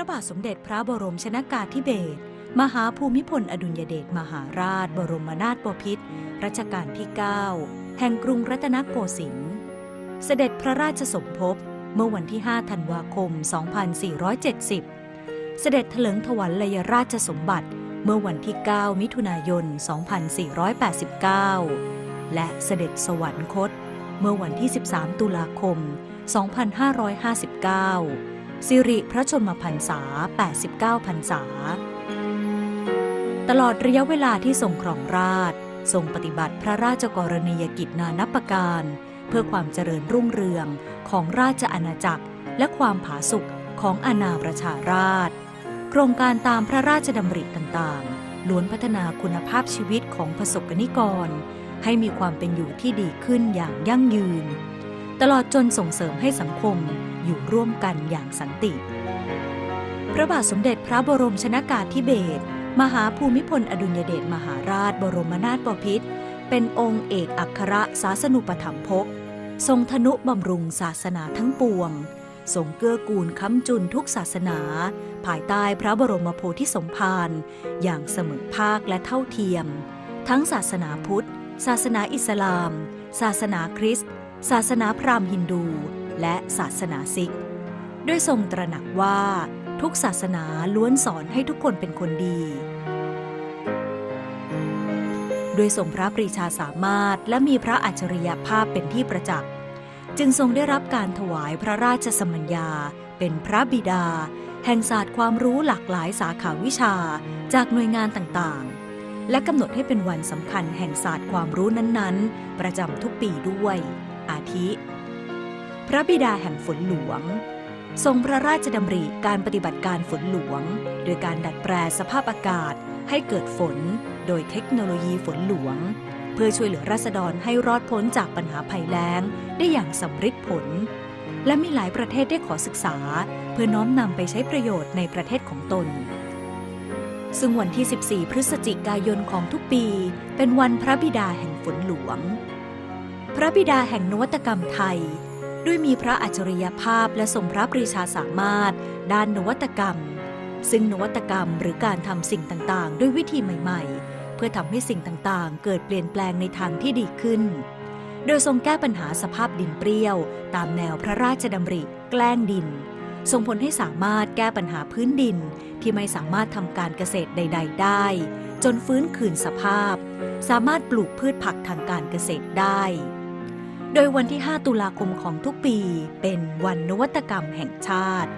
ระบาทสมเด็จพระบรมชนากาธิเบศรมหาภูมิพลอดุลยเดชมหาราช บรมนาถบพิตรรัชกาลที่ 9 แห่งกรุงรัตนโกสินทร์เสด็จพระราชสมภพเมื่อวันที่ 5 ธันวาคม 2470 เสด็จเถลิงถวัลยราชสมบัติเมื่อวันที่ 9 มิถุนายน 2489 และเสด็จสวรรคต เมื่อวันที่ 13 ตุลาคม 2559 สิริพระชนมพรรษา 89 พรรษา ตลอดระยะเวลาที่ทรงครองราชทรงปฏิบัติพระราชกรณียกิจนานับประการ เพื่อความเจริญรุ่งเรืองของราชอาณาจักร และความผาสุกของอาณาประชาราช โครงการตามพระราชดำริต่างๆ ล้วนพัฒนาคุณภาพชีวิตของประสบกนิกร ให้มีความเป็นอยู่ที่ดีขึ้นอย่างยั่งยืน ตลอดจนส่งเสริมให้สังคม อยู่ร่วมกันอย่างสันติ พระบาทสมเด็จพระบรมชนากาธิเบศรมหาภูมิพลอดุลยเดชมหาราชบรมนาถบพิตรเป็นองค์เอกอัครศาสนุปถัมภกทรงทนุบำรุงศาสนาทั้งปวง ทรงเกื้อกูลค้ำจุนทุกศาสนา ภายใต้พระบรมโพธิสมภารอย่างเสมอภาคและเท่าเทียม ทั้งศาสนาพุทธ ศาสนาอิสลาม ศาสนาคริสต์ ศาสนาพราหมณ์ฮินดู และศาสนาซิก ด้วยทรงตระหนักว่า ทุกศาสนาล้วนสอนให้ทุกคนเป็นคนดีด้วยทรงพระปรีชาสามารถและมีพระอัจฉริยภาพเป็นที่ประจักษ์ จึงทรงได้รับการถวายพระราชสมัญญา เป็นพระบิดา แห่งศาสตร์ความรู้หลากหลายสาขาวิชาจากหน่วยงานต่างๆ และกำหนดให้เป็นวันสำคัญแห่งศาสตร์ความรู้นั้นๆ ประจำทุกปีด้วย อาทิ พระบิดาแห่งฝนหลวง ทรงพระราชดำริการปฏิบัติการฝนหลวง โดยการดัดแปลสภาพอากาศให้เกิดฝน โดยเทคโนโลยีฝนหลวง เพื่อช่วยเหลือราษฎรให้รอดพ้นจากปัญหาภัยแล้ง ได้อย่างสำฤทธิ์ผล และมีหลายประเทศได้ขอศึกษา เพื่อน้อมนำไปใช้ประโยชน์ในประเทศของตนซึ่งวันที่ 14 พฤศจิกายนของทุกปี เป็นวันพระบิดาแห่งฝนหลวง พระบิดาแห่งนวัตกรรมไทย ด้วยมีพระอัจฉริยภาพและทรงพระปรีชาสามารถ ด้านนวัตกรรม ซึ่งนวัตกรรมหรือการทำสิ่งต่างๆ ด้วยวิธีใหม่ๆ เพื่อทำให้สิ่งต่างๆ เกิดเปลี่ยนแปลงในทางที่ดีขึ้น โดยทรงแก้ปัญหาสภาพดินเปรี้ยว ตามแนวพระราชดำริ แกล้งดิน ส่งผลให้สามารถแก้ปัญหาพื้นดินที่ไม่สามารถทำการเกษตรใด ๆ ได้ จนฟื้นคืนสภาพ สามารถปลูกพืชผักทางการเกษตรได้ โดยวันที่ 5 ตุลาคมของทุกปีเป็นวันนวัตกรรมแห่งชาติ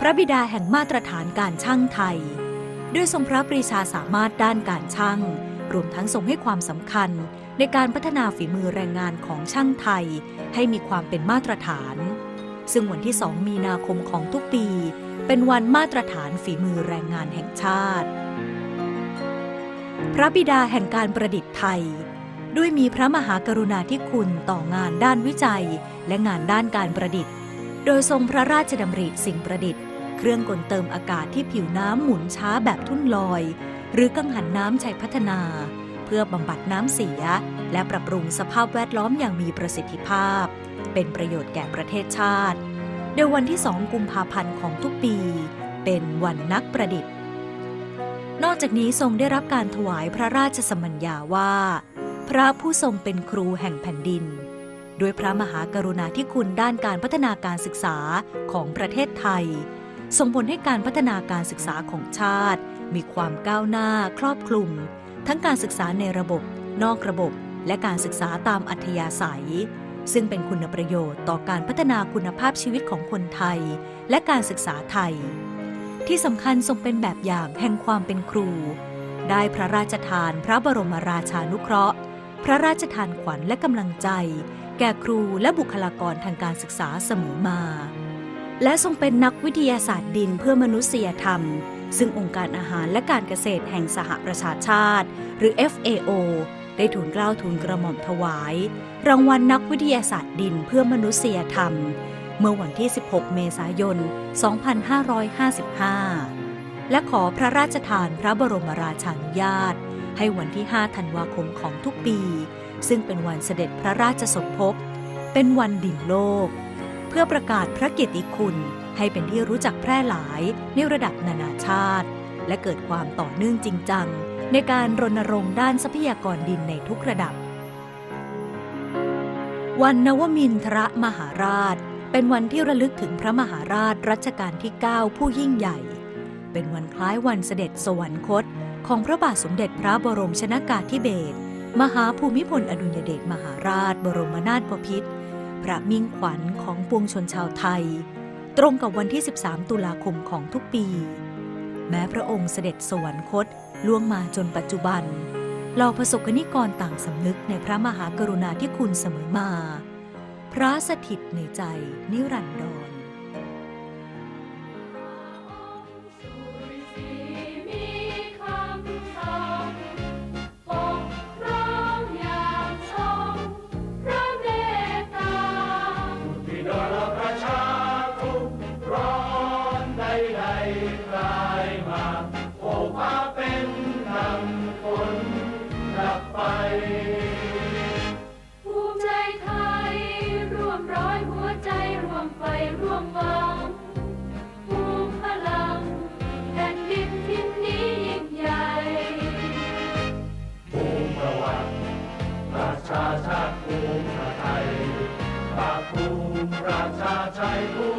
พระบิดาแห่งมาตรฐานการช่างไทย ด้วยทรงพระปรีชาสามารถด้านการช่าง รวมทั้งทรงให้ความสำคัญในการพัฒนาฝีมือแรงงานของช่างไทย ให้มีความเป็นมาตรฐาน ซึ่งวันที่ 2 มีนาคมของทุกปี เป็นวันมาตรฐานฝีมือแรงงานแห่งชาติ พระบิดาแห่งการประดิษฐ์ไทย ด้วยมีพระมหากรุณาธิคุณต่องานด้านวิจัย และงานด้านการประดิษฐ์ โดยทรงพระราชดำริสิ่งประดิษฐ์ เครื่องกลเติมอากาศที่ผิวน้ำหมุนช้าแบบทุ่นลอย หรือกังหันน้ำชัยพัฒนา เพื่อบำบัดน้ำเสีย และปรับปรุงสภาพแวดล้อมอย่างมีประสิทธิภาพ เป็นประโยชน์แก่ประเทศชาติ โดยวันที่ 2 กุมภาพันธ์ของทุกปี เป็นวันนักประดิษฐ์ นอกจากนี้ทรงได้รับการถวายพระราชสมัญญาว่า พระผู้ทรงเป็นครูแห่งแผ่นดิน ด้วยพระมหากรุณาธิคุณด้านการพัฒนาการศึกษาของประเทศไทย ส่งผลให้การพัฒนาการศึกษาของชาติ มีความก้าวหน้าครอบคลุม ทั้งการศึกษาในระบบ นอกระบบ และการศึกษาตามอัธยาศัย ซึ่งเป็นคุณประโยชน์ต่อการพัฒนาคุณภาพชีวิตของคนไทย และการศึกษาไทย ที่สำคัญทรงเป็นแบบอย่างแห่งความเป็นครู ได้พระราชทานพระบรมราชานุเคราะห์ พระราชทานขวัญและกำลังใจ แก่ครูและบุคลากรทางการศึกษาเสมอมา และทรงเป็นนักวิทยาศาสตร์ดินเพื่อมนุษยธรรม ซึ่งองค์การอาหารและการเกษตรแห่งสหประชาชาติ หรือ FAO ได้ทูลเกล้าทูลกระหม่อมถวาย รางวัลนักวิทยาศาสตร์ดินเพื่อมนุษยธรรม เมื่อวันที่ 16 เมษายน 2555 และขอพระราชทานพระบรมราชานุญาต ให้วันที่ 5 ธันวาคมของทุกปี ซึ่งเป็นวันเสด็จพระราชสมภพ เป็นวันดินโลก เพื่อประกาศพระเกียรติคุณ ให้เป็นที่รู้จักแพร่หลายในระดับนานาชาติ และเกิดความต่อเนื่องจริงจัง ในการรณรงค์ด้านทรัพยากรดินในทุกระดับ วันนวมินทรมหาราช เป็นวันที่ระลึกถึงพระมหาราชรัชกาลที่ 9 ผู้ยิ่งใหญ่ เป็นวันคล้ายวันเสด็จสวรรคต ของพระบาทสมเด็จพระบรมชนากาธิเบศรมหาภูมิพลอดุลยเดชมหาราชบรมนาถบพิตรพระมิ่งขวัญของปวงชนชาวไทย ตรงกับวันที่ 13 ตุลาคมของทุกปี แม้พระองค์เสด็จสวรรคตล่วงมาจนปัจจุบันเหล่าประสบกนิกรต่างสำนึกในพระมหากรุณาธิคุณเสมอมา พระสถิตในใจนิรันดร ราชาชัยผู้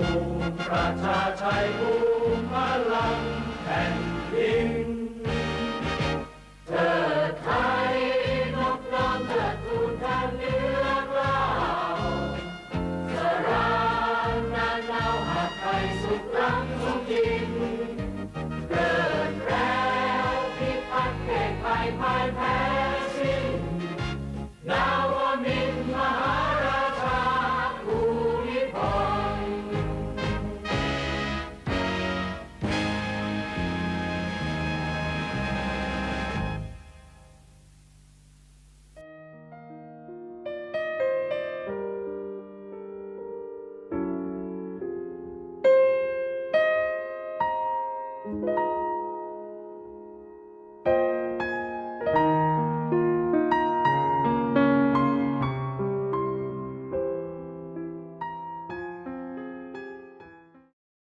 ภูมิประชาชัยภูมิพลังแผ่นดิน